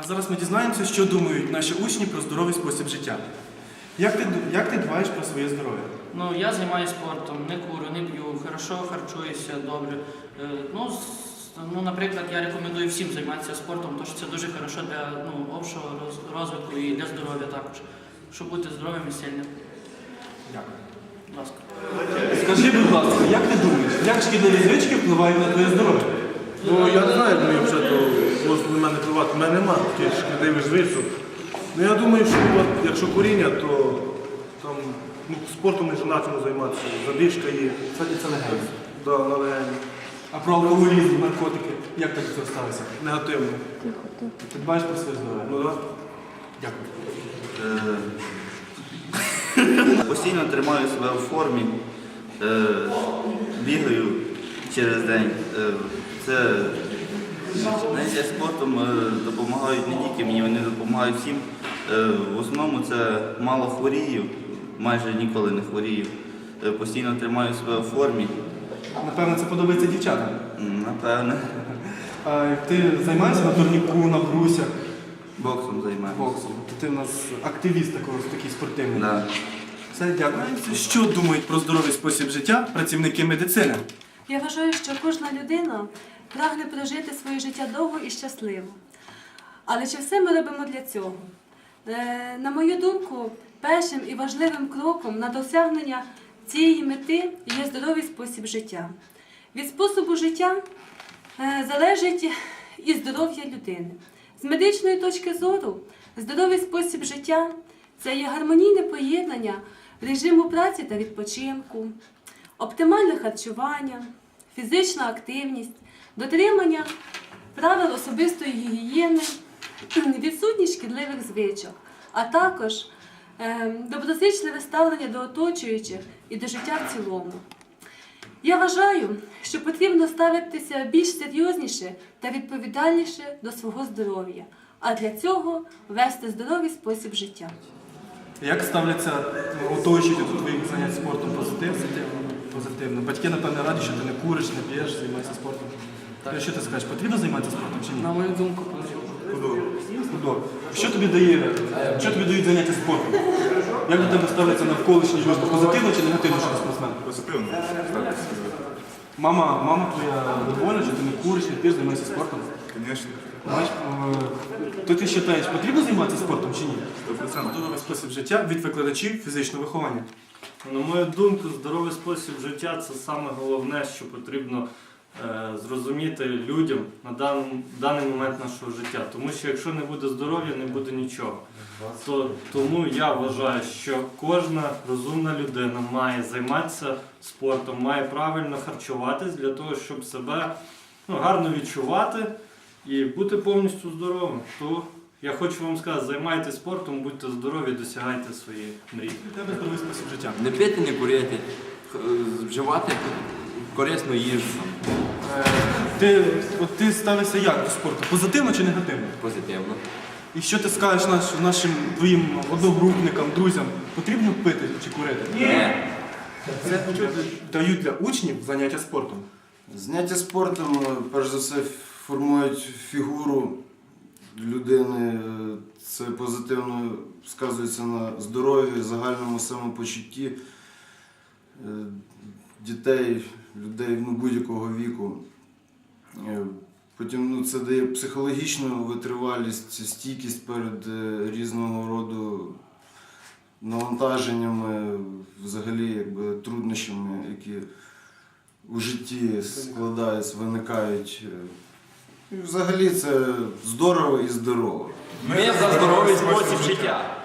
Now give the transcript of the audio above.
А зараз ми дізнаємося, що думають наші учні про здоровий спосіб життя. Як ти, як ти дбаєш про своє здоров'я? Ну, я займаюся спортом, не курю, не п'ю, хорошо харчуюся, добре. Е, Ну, ну, наприклад, я рекомендую всім займатися спортом, тому що це дуже хорошо для ну, общого розвитку і для здоров'я також, щоб бути здоровим і сильним. Дякую. Будь ласка. Скажи, будь ласка, як ти думаєш, як шкідливі звички впливають на твоє здоров'я? Ну я не знаю, як мені вже то можна на мене впливати. У мене немає таких шкідливих. Ну я думаю, що от, якщо коріння, то там ну, спортом не почнемо займатися. Задишка є, Кстати, це легенда. да, на легені. А про алкоголізм, наркотики, як так це ставиться? Негативно. Ти дбаєш про своє здоров'я? Ну так. Дякую. Е, Постійно тримаю себе в формі, е, бігаю через день. Е, Це заняття спортом е, допомагають не тільки мені, вони допомагають всім. Е, В основному це мало хворію, майже ніколи не хворію. Е, Постійно тримаю себе в формі, Напевно, це подобається дівчатам. Напевне, А ти займаєшся на турніку, на брусях, боксом займаюся. боксом? Ти у нас активіст такий спортивний. Да. Все, дякую. Що думають про здоровий спосіб життя працівники медицини? Я вважаю, що кожна людина прагне прожити своє життя довго і щасливо. Але чи все ми робимо для цього? Е, на мою думку, першим і важливим кроком на досягнення цієї мети є здоровий спосіб життя. Від способу життя е, залежить і здоров'я людини. З медичної точки зору, здоровий спосіб життя це є гармонійне поєднання режиму праці та відпочинку, оптимальне харчування, фізична активність, дотримання правил особистої гігієни, відсутність шкідливих звичок, а також е, доброзичливе ставлення до оточуючих і до життя в цілому. Я вважаю, що потрібно ставитися більш серйозніше та відповідальніше до свого здоров'я, а для цього вести здоровий спосіб життя. Як ставляться ну, оточують до твоїх занять спортом позитивно? Позитивно. Батьки, напевне, раді, що ти не куриш, не п'єш, займаєшся спортом. Так. Що ти скажеш, потрібно займатися спортом чи ні? На мою думку, потрібно. Худо. Що тобі дає, що тобі дають заняття спортом? Як до тебе ставляться навколишні люди? Позитивно чи негативно, що ти спортсмен? Позитивно. Мама, мама твоя довольна, що ти не куриш, не п'єш, займаєшся спортом? Звісно. Знаєш, е, то ти вважаєш, потрібно займатися спортом чи ні? 100%. Здоровий спосіб життя від викладачів фізичного виховання. На мою думку, здоровий спосіб життя це саме головне, що потрібно е, зрозуміти людям на дан, даний момент нашого життя. Тому що якщо не буде здоров'я, не буде нічого. То, тому я вважаю, що кожна розумна людина має займатися спортом, має правильно харчуватись для того, щоб себе ну, гарно відчувати і бути повністю здоровим. То я хочу вам сказати, займайтесь спортом, будьте здорові, досягайте своєї мрії. Тебе здоровий спосіб життя. Не пити, не курити, вживати корисну їжу Е, Ти, от ти ставишся як до спорту? Позитивно чи негативно? позитивно. І що ти скажеш наш, нашим твоїм одногрупникам, друзям? Потрібно пити чи курити? Ні. Це дають для учнів заняття спортом. Заняття спортом, е, перш за все, формують фігуру людини. Е, Це позитивно сказується на здоров'ї, загальному самопочутті е, дітей, людей ну, будь-якого віку. Е, Потім ну, це дає психологічну витривалість, стійкість перед різного роду навантаженнями, взагалі якби, труднощами, які у житті складаються, виникають. Взагалі це здорово і здорово. Ми за здоровий спосіб життя.